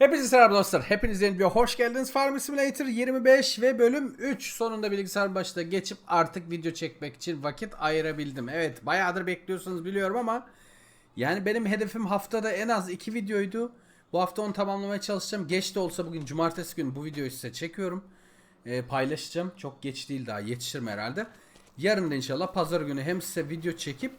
Hepinize selam dostlar. Hepiniz yeni hoş geldiniz. Farm Simulator 25 ve bölüm 3 sonunda bilgisayar başına geçip artık video çekmek için vakit ayırabildim. Evet bayağıdır bekliyorsunuz biliyorum ama yani benim hedefim haftada en az 2 videoydu. Bu hafta onu tamamlamaya çalışacağım. Geç de olsa bugün cumartesi günü bu videoyu size çekiyorum. Ee, paylaşacağım. Çok geç değil daha yetişirim herhalde. Yarın da inşallah pazar günü hem size video çekip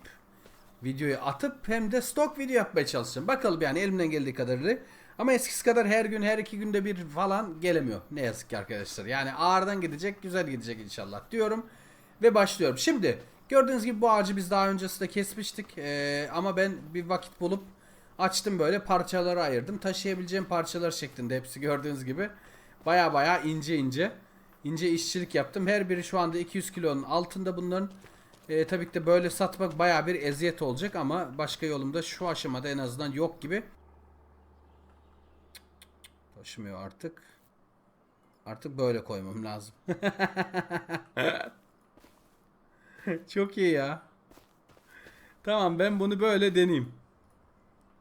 videoyu atıp hem de stok video yapmaya çalışacağım. Bakalım yani elimden geldiği kadarıyla. Ama eskisi kadar her gün her iki günde bir falan gelemiyor. Ne yazık ki arkadaşlar. Yani ağırdan gidecek güzel gidecek inşallah diyorum. Ve başlıyorum. Şimdi gördüğünüz gibi bu ağacı biz daha öncesinde kesmiştik. Ee, ama ben bir vakit bulup açtım böyle parçalara ayırdım. Taşıyabileceğim parçalar şeklinde hepsi gördüğünüz gibi. Baya baya ince ince. ince işçilik yaptım. Her biri şu anda 200 kilonun altında bunların. Ee, tabii ki de böyle satmak baya bir eziyet olacak ama başka yolumda şu aşamada en azından yok gibi. Taşımıyor artık. Artık böyle koymam lazım. Çok iyi ya. Tamam ben bunu böyle deneyeyim.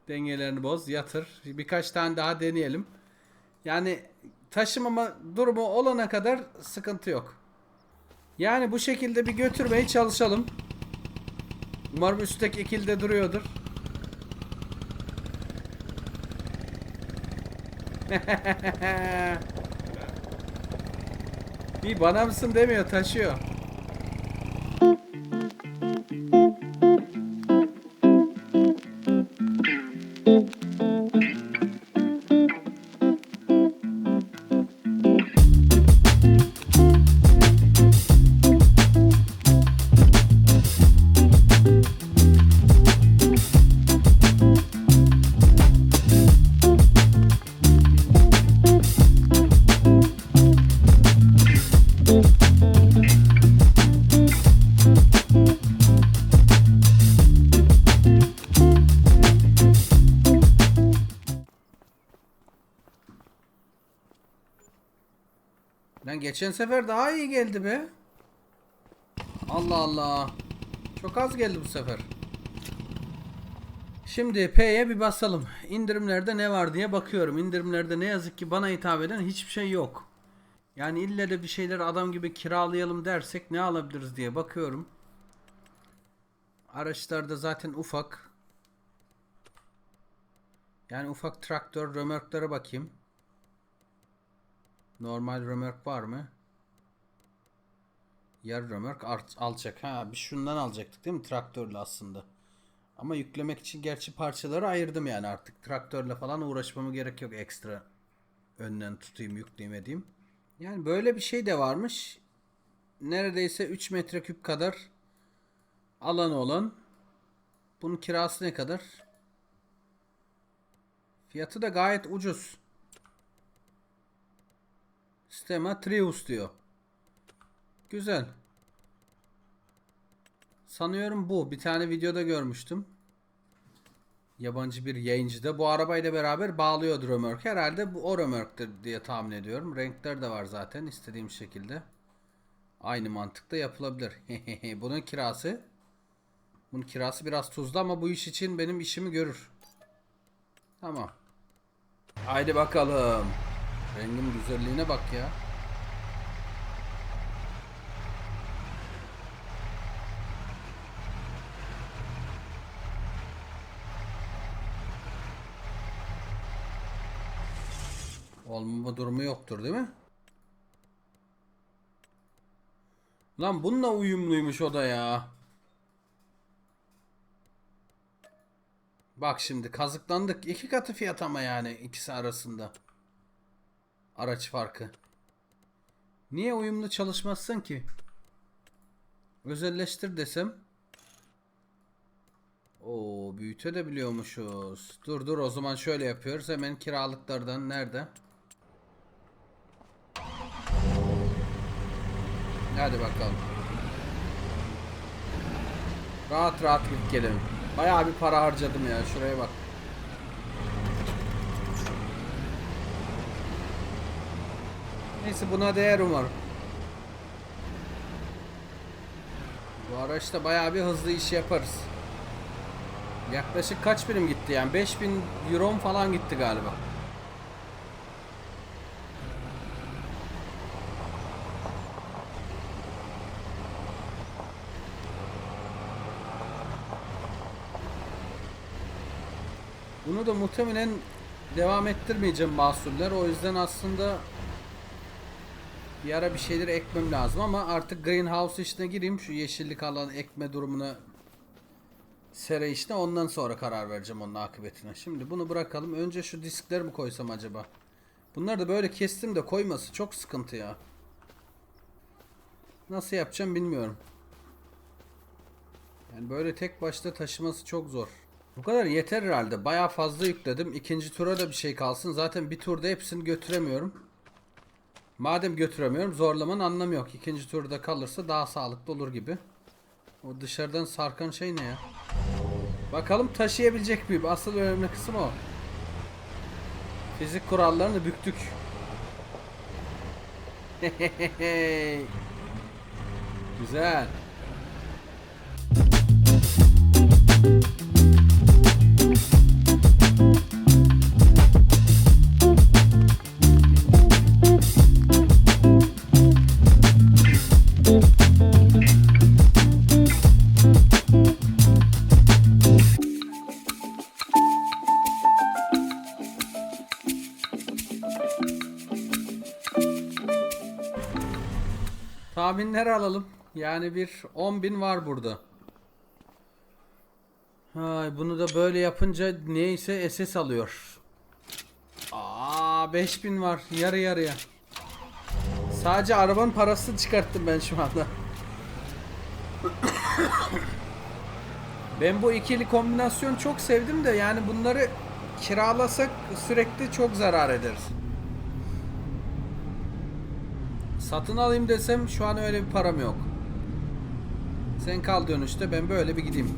Dengelerini boz, yatır. Birkaç tane daha deneyelim. Yani taşımama durumu olana kadar sıkıntı yok. Yani bu şekilde bir götürmeye çalışalım. Umarım üstteki ekilde duruyordur. Bir bana mısın demiyor taşıyor. Geçen sefer daha iyi geldi be. Allah Allah. Çok az geldi bu sefer. Şimdi P'ye bir basalım. İndirimlerde ne var diye bakıyorum. İndirimlerde ne yazık ki bana hitap eden hiçbir şey yok. Yani ille de bir şeyleri adam gibi kiralayalım dersek ne alabiliriz diye bakıyorum. Araçlarda zaten ufak. Yani ufak traktör, römorklara bakayım. Normal römork var mı? Yarı römork alacak. Ha bir şundan alacaktık değil mi? Traktörle aslında. Ama yüklemek için gerçi parçaları ayırdım yani artık. Traktörle falan uğraşmama gerek yok ekstra. Önden tutayım yükleyeyim edeyim. Yani böyle bir şey de varmış. Neredeyse 3 metreküp kadar alanı olan. Bunun kirası ne kadar? Fiyatı da gayet ucuz. Stema Trius diyor. Güzel. Sanıyorum bu. Bir tane videoda görmüştüm. Yabancı bir yayıncıda. Bu arabayla beraber bağlıyordu römork. Herhalde bu o römorktur diye tahmin ediyorum. Renkler de var zaten istediğim şekilde. Aynı mantıkta yapılabilir. Bunun kirası. Bunun kirası biraz tuzlu ama bu iş için benim işimi görür. Tamam. Haydi bakalım. Rengin güzelliğine bak ya. Olmama durumu yoktur değil mi? Lan bununla uyumluymuş o da ya. Bak şimdi kazıklandık. iki katı fiyat ama yani ikisi arasında. Araç farkı. Niye uyumlu çalışmazsın ki? Özelleştir desem. Oo büyüte de biliyormuşuz. Dur dur o zaman şöyle yapıyoruz. Hemen kiralıklardan nerede? Hadi bakalım. Rahat rahat git gelin. Bayağı bir para harcadım ya. Şuraya bak. Neyse buna değer umarım. Bu araçta bayağı bir hızlı iş yaparız. Yaklaşık kaç birim gitti yani? 5000 euro falan gitti galiba. Bunu da muhtemelen devam ettirmeyeceğim mahsuller. O yüzden aslında bir ara bir şeyler ekmem lazım ama artık greenhouse işine gireyim. Şu yeşillik alan ekme durumuna sera işine ondan sonra karar vereceğim onun akıbetine. Şimdi bunu bırakalım. Önce şu diskler mi koysam acaba? Bunları da böyle kestim de koyması çok sıkıntı ya. Nasıl yapacağım bilmiyorum. Yani böyle tek başta taşıması çok zor. Bu kadar yeter herhalde. Bayağı fazla yükledim. İkinci tura da bir şey kalsın. Zaten bir turda hepsini götüremiyorum. Madem götüremiyorum zorlamanın anlamı yok. İkinci turda kalırsa daha sağlıklı olur gibi. O dışarıdan sarkan şey ne ya? Bakalım taşıyabilecek miyim? Asıl önemli kısım o. Fizik kurallarını büktük. Güzel. Tahminler Yani bir 10.000 var burada. Hay bunu da böyle yapınca neyse SS alıyor. Aa 5000 var yarı yarıya. Sadece arabanın parasını çıkarttım ben şu anda. ben bu ikili kombinasyon çok sevdim de yani bunları kiralasak sürekli çok zarar ederiz. Satın alayım desem şu an öyle bir param yok. Sen kal dönüşte ben böyle bir gideyim.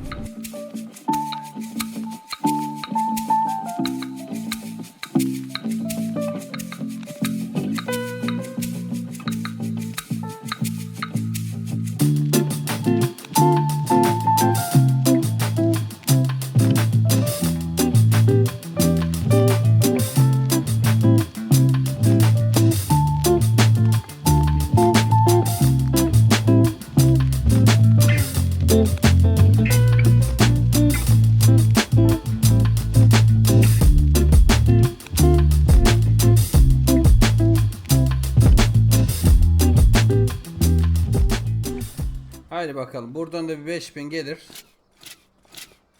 5000 gelir.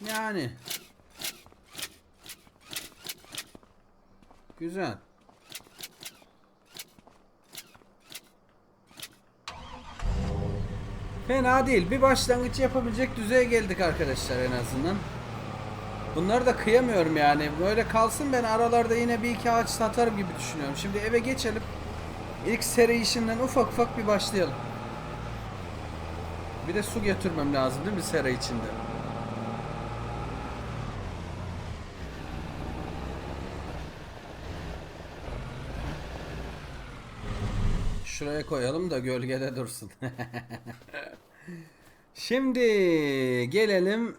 Yani. Güzel. Fena değil. Bir başlangıç yapabilecek düzeye geldik arkadaşlar en azından. Bunları da kıyamıyorum yani. Böyle kalsın ben aralarda yine bir iki ağaç satarım gibi düşünüyorum. Şimdi eve geçelim. İlk seri işinden ufak ufak bir başlayalım. Bir de su götürmem lazım değil mi sera içinde? Şuraya koyalım da gölgede dursun. Şimdi gelelim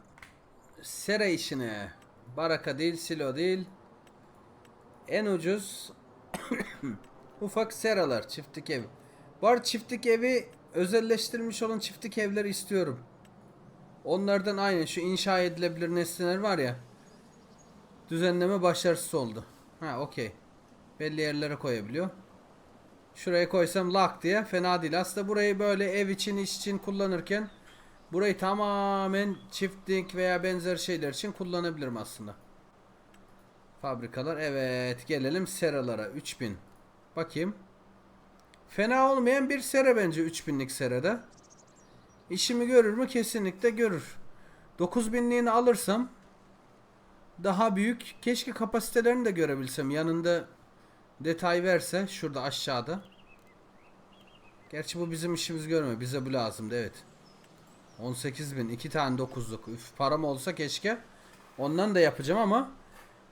sera işine. Baraka değil, silo değil. En ucuz ufak seralar, çiftlik ev. Var çiftlik evi özelleştirilmiş olan çiftlik evleri istiyorum. Onlardan aynı şu inşa edilebilir nesneler var ya. Düzenleme başarısız oldu. Ha okey. Belli yerlere koyabiliyor. Şuraya koysam lak diye fena değil. Aslında burayı böyle ev için iş için kullanırken burayı tamamen çiftlik veya benzer şeyler için kullanabilirim aslında. Fabrikalar evet gelelim seralara 3000. Bakayım. Fena olmayan bir sera bence 3000'lik serada. İşimi görür mü? Kesinlikle görür. 9000'liğini alırsam daha büyük. Keşke kapasitelerini de görebilsem. Yanında detay verse şurada aşağıda. Gerçi bu bizim işimiz görmüyor. Bize bu lazımdı evet. 18.000 iki tane 9'luk. Üf, param olsa keşke. Ondan da yapacağım ama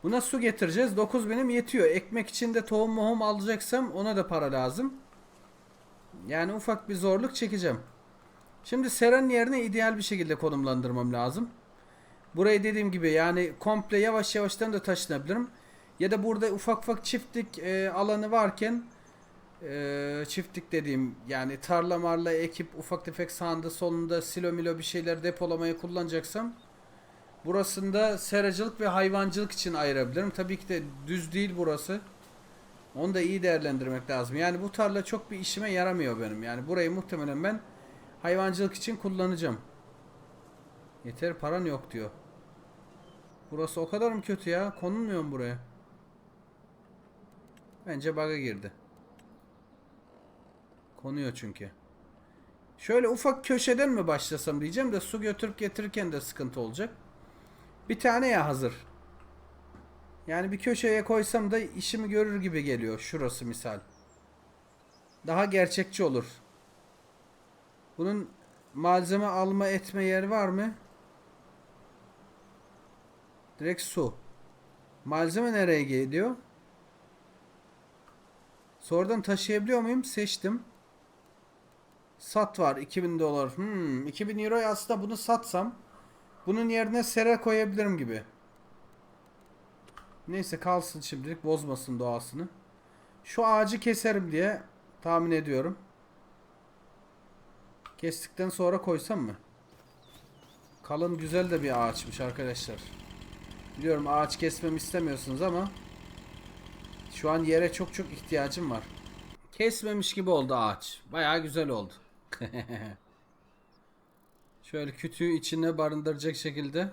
buna su getireceğiz. 9000'im yetiyor. Ekmek için de tohum mohum alacaksam ona da para lazım. Yani ufak bir zorluk çekeceğim. Şimdi seranın yerine ideal bir şekilde konumlandırmam lazım. Burayı dediğim gibi yani komple yavaş yavaştan da taşınabilirim. Ya da burada ufak ufak çiftlik e, alanı varken e, çiftlik dediğim yani tarla marla ekip ufak tefek sağında solunda silo milo bir şeyler depolamaya kullanacaksam Burasında seracılık ve hayvancılık için ayırabilirim. Tabii ki de düz değil burası. Onu da iyi değerlendirmek lazım. Yani bu tarla çok bir işime yaramıyor benim. Yani burayı muhtemelen ben hayvancılık için kullanacağım. Yeter paran yok diyor. Burası o kadar mı kötü ya? Konulmuyor mu buraya? Bence bug'a girdi. Konuyor çünkü. Şöyle ufak köşeden mi başlasam diyeceğim de su götürüp getirirken de sıkıntı olacak. Bir tane ya hazır. Yani bir köşeye koysam da işimi görür gibi geliyor. Şurası misal. Daha gerçekçi olur. Bunun malzeme alma etme yeri var mı? Direkt su. Malzeme nereye geliyor? Sonradan taşıyabiliyor muyum? Seçtim. Sat var 2000 dolar. Hmm, 2000 euroya aslında bunu satsam bunun yerine sera koyabilirim gibi. Neyse kalsın şimdilik bozmasın doğasını. Şu ağacı keserim diye tahmin ediyorum. Kestikten sonra koysam mı? Kalın güzel de bir ağaçmış arkadaşlar. Biliyorum ağaç kesmemi istemiyorsunuz ama şu an yere çok çok ihtiyacım var. Kesmemiş gibi oldu ağaç. Bayağı güzel oldu. Şöyle kütüğü içine barındıracak şekilde.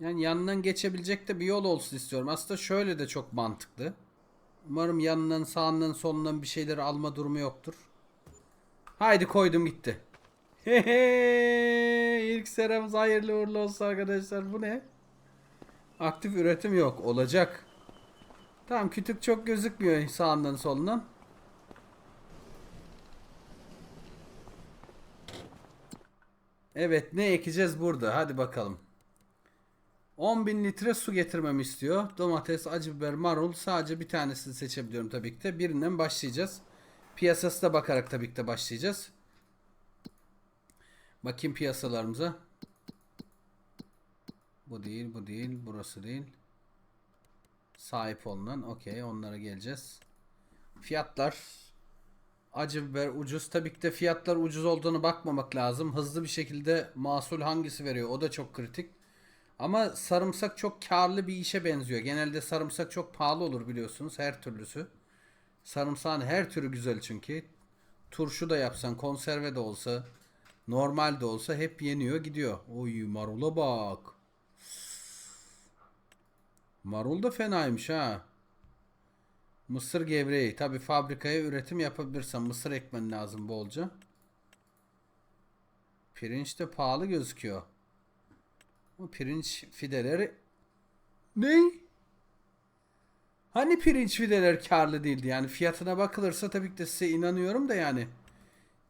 Yani yanından geçebilecek de bir yol olsun istiyorum. Aslında şöyle de çok mantıklı. Umarım yanından sağından solundan bir şeyleri alma durumu yoktur. Haydi koydum gitti. İlk seramız hayırlı uğurlu olsun arkadaşlar. Bu ne? Aktif üretim yok. Olacak. Tamam kütük çok gözükmüyor sağından solundan. Evet ne ekeceğiz burada? Hadi bakalım. 10.000 litre su getirmemi istiyor. Domates, acı biber, marul sadece bir tanesini seçebiliyorum tabii ki de. Birinden başlayacağız. Piyasası da bakarak tabii ki de başlayacağız. Bakayım piyasalarımıza. Bu değil, bu değil, burası değil. Sahip olunan. Okey, onlara geleceğiz. Fiyatlar. Acı biber ucuz. Tabii ki de fiyatlar ucuz olduğunu bakmamak lazım. Hızlı bir şekilde mahsul hangisi veriyor? O da çok kritik. Ama sarımsak çok karlı bir işe benziyor. Genelde sarımsak çok pahalı olur biliyorsunuz her türlüsü. Sarımsağın her türü güzel çünkü. Turşu da yapsan, konserve de olsa, normal de olsa hep yeniyor gidiyor. Oy marula bak. Marul da fenaymış ha. Mısır gevreği. Tabi fabrikaya üretim yapabilirsen mısır ekmen lazım bolca. Pirinç de pahalı gözüküyor. Pirinç fideleri ne? Hani pirinç fideler karlı değildi? Yani fiyatına bakılırsa tabii ki de size inanıyorum da yani.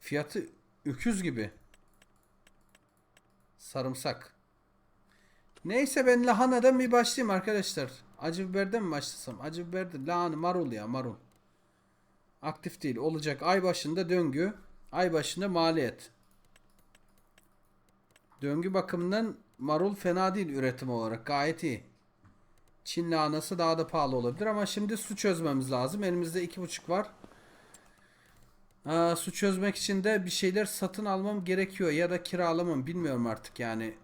Fiyatı öküz gibi. Sarımsak. Neyse ben lahanadan bir başlayayım arkadaşlar. Acı biberden mi başlasam? Acı biber de lahana marul ya marul. Aktif değil. Olacak ay başında döngü. Ay başında maliyet. Döngü bakımından marul fena değil üretim olarak. Gayet iyi. Çin lahanası daha da pahalı olabilir ama şimdi su çözmemiz lazım. Elimizde iki buçuk var. Aa, su çözmek için de bir şeyler satın almam gerekiyor ya da kiralamam bilmiyorum artık yani.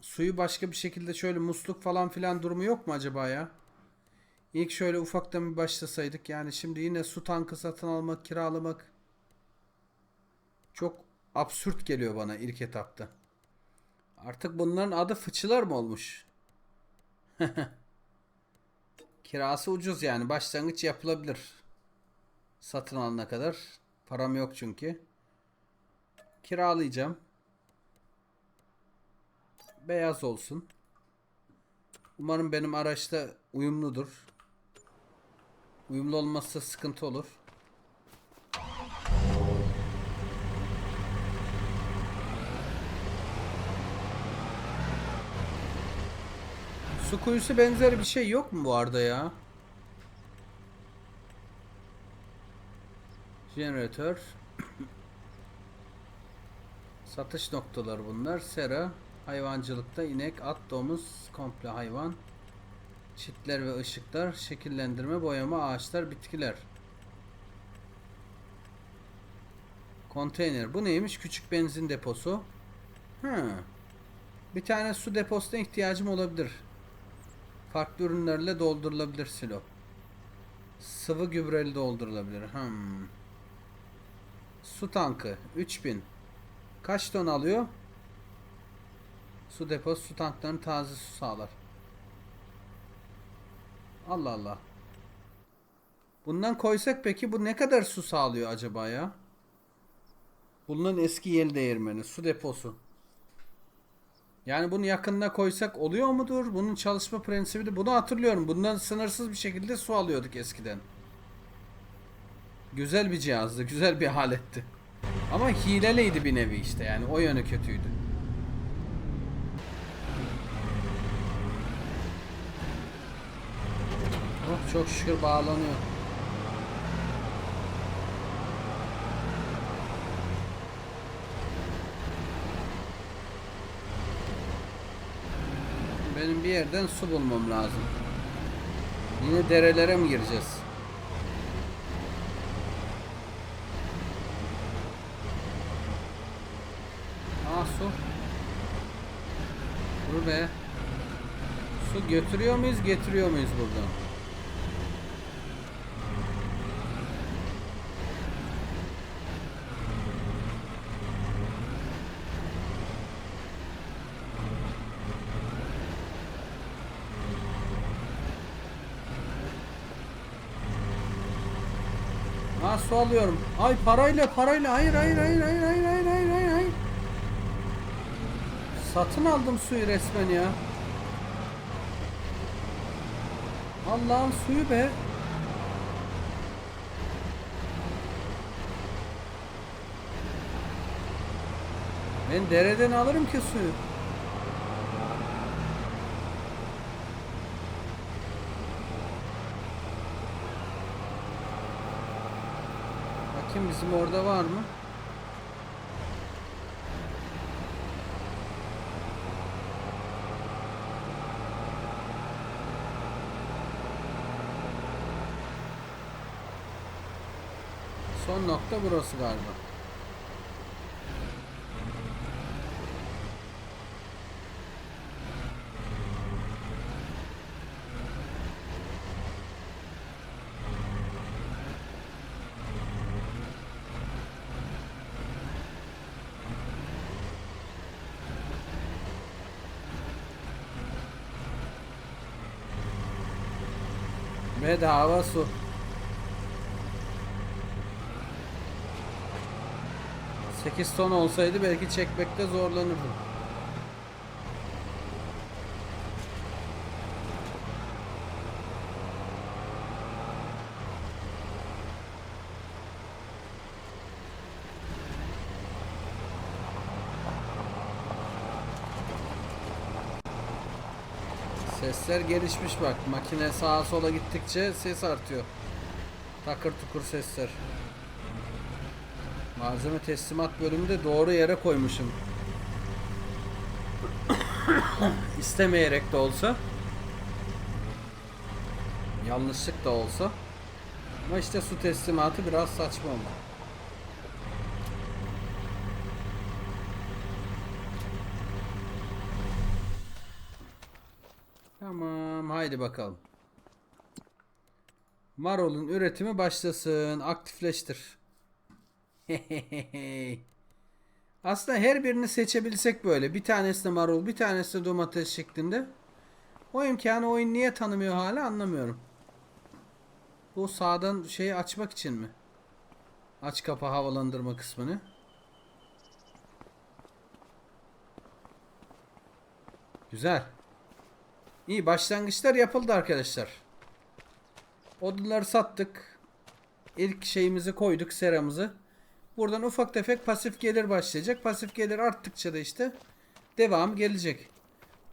Suyu başka bir şekilde şöyle musluk falan filan durumu yok mu acaba ya? İlk şöyle ufaktan bir başlasaydık yani şimdi yine su tankı satın almak, kiralamak çok absürt geliyor bana ilk etapta. Artık bunların adı fıçılar mı olmuş? Kirası ucuz yani. Başlangıç yapılabilir. Satın alana kadar. Param yok çünkü. Kiralayacağım. Beyaz olsun. Umarım benim araçta uyumludur. Uyumlu olmazsa sıkıntı olur. Su kuyusu benzeri bir şey yok mu bu arada ya? Jeneratör. Satış noktaları bunlar. Sera. Hayvancılıkta inek, at, domuz, komple hayvan. Çitler ve ışıklar. Şekillendirme, boyama, ağaçlar, bitkiler. Konteyner. Bu neymiş? Küçük benzin deposu. Hı. Bir tane su deposuna ihtiyacım olabilir. Farklı ürünlerle doldurulabilir silo. Sıvı gübreli doldurulabilir. Hmm. Su tankı 3000. Kaç ton alıyor? Su deposu su tanklarının taze su sağlar. Allah Allah. Bundan koysak peki bu ne kadar su sağlıyor acaba ya? Bunun eski yel değirmeni, su deposu. Yani bunu yakınına koysak oluyor mudur? Bunun çalışma prensibi de bunu hatırlıyorum. Bundan sınırsız bir şekilde su alıyorduk eskiden. Güzel bir cihazdı, güzel bir aletti. Ama hileliydi bir nevi işte yani o yönü kötüydü. Oh çok şükür bağlanıyor. Benim bir yerden su bulmam lazım. Yine derelere mi gireceğiz? Aa su. Dur be. Su götürüyor muyuz, getiriyor muyuz buradan? Ha su alıyorum. Ay parayla parayla. Hayır hayır hayır hayır hayır hayır hayır hayır hayır. Satın aldım suyu resmen ya. Allah'ın suyu be. Ben dereden alırım ki suyu. Bakayım bizim orada var mı? Son nokta burası galiba. Bedava su. Sekiz ton olsaydı belki çekmekte zorlanırdım. Sesler gelişmiş bak. Makine sağa sola gittikçe ses artıyor. Takır tukur sesler. Malzeme teslimat bölümünde doğru yere koymuşum. İstemeyerek de olsa. Yanlışlık da olsa. Ama işte su teslimatı biraz saçma oldu. Tamam haydi bakalım. Marol'un üretimi başlasın. Aktifleştir. Aslında her birini seçebilsek böyle. Bir tanesi de marul, bir tanesi de domates şeklinde. O imkanı oyun niye tanımıyor hala anlamıyorum. Bu sağdan şeyi açmak için mi? Aç kapa havalandırma kısmını. Güzel. İyi başlangıçlar yapıldı arkadaşlar. Odunları sattık. İlk şeyimizi koyduk seramızı. Buradan ufak tefek pasif gelir başlayacak. Pasif gelir arttıkça da işte devam gelecek.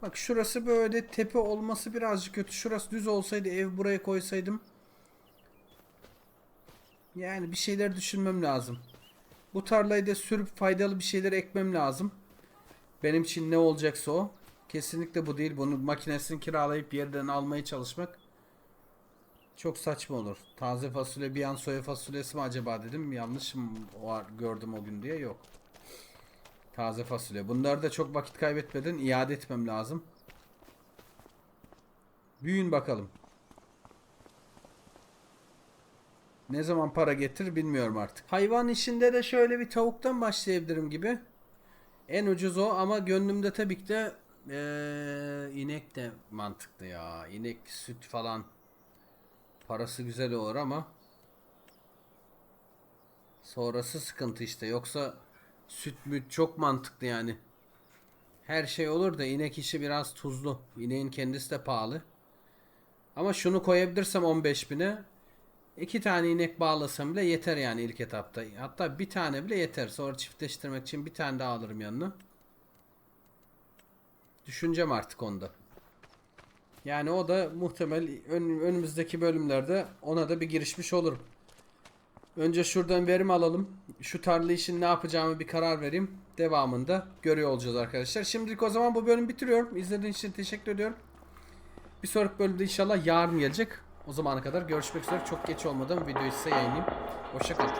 Bak şurası böyle tepe olması birazcık kötü. Şurası düz olsaydı ev buraya koysaydım. Yani bir şeyler düşünmem lazım. Bu tarlayı da sürüp faydalı bir şeyler ekmem lazım. Benim için ne olacaksa o. Kesinlikle bu değil. Bunu makinesini kiralayıp yerden almaya çalışmak Çok saçma olur. Taze fasulye bir an soya fasulyesi mi acaba dedim. Yanlış mı var gördüm o gün diye yok. Taze fasulye. Bunları da çok vakit kaybetmeden iade etmem lazım. Büyün bakalım. Ne zaman para getir bilmiyorum artık. Hayvan işinde de şöyle bir tavuktan başlayabilirim gibi. En ucuz o ama gönlümde tabii ki de eee, inek de mantıklı ya. İnek süt falan parası güzel olur ama sonrası sıkıntı işte. Yoksa süt müt çok mantıklı yani. Her şey olur da inek işi biraz tuzlu. İneğin kendisi de pahalı. Ama şunu koyabilirsem 15 bine iki tane inek bağlasam bile yeter yani ilk etapta. Hatta bir tane bile yeter. Sonra çiftleştirmek için bir tane daha alırım yanına. Düşüneceğim artık onda. Yani o da muhtemel ön- önümüzdeki bölümlerde ona da bir girişmiş olurum. Önce şuradan verim alalım. Şu tarla için ne yapacağımı bir karar vereyim. Devamında görüyor olacağız arkadaşlar. Şimdilik o zaman bu bölümü bitiriyorum. İzlediğiniz için teşekkür ediyorum. Bir sonraki bölümde inşallah yarın gelecek. O zamana kadar görüşmek üzere. Çok geç olmadan videoyu size yayınlayayım. Hoşçakalın.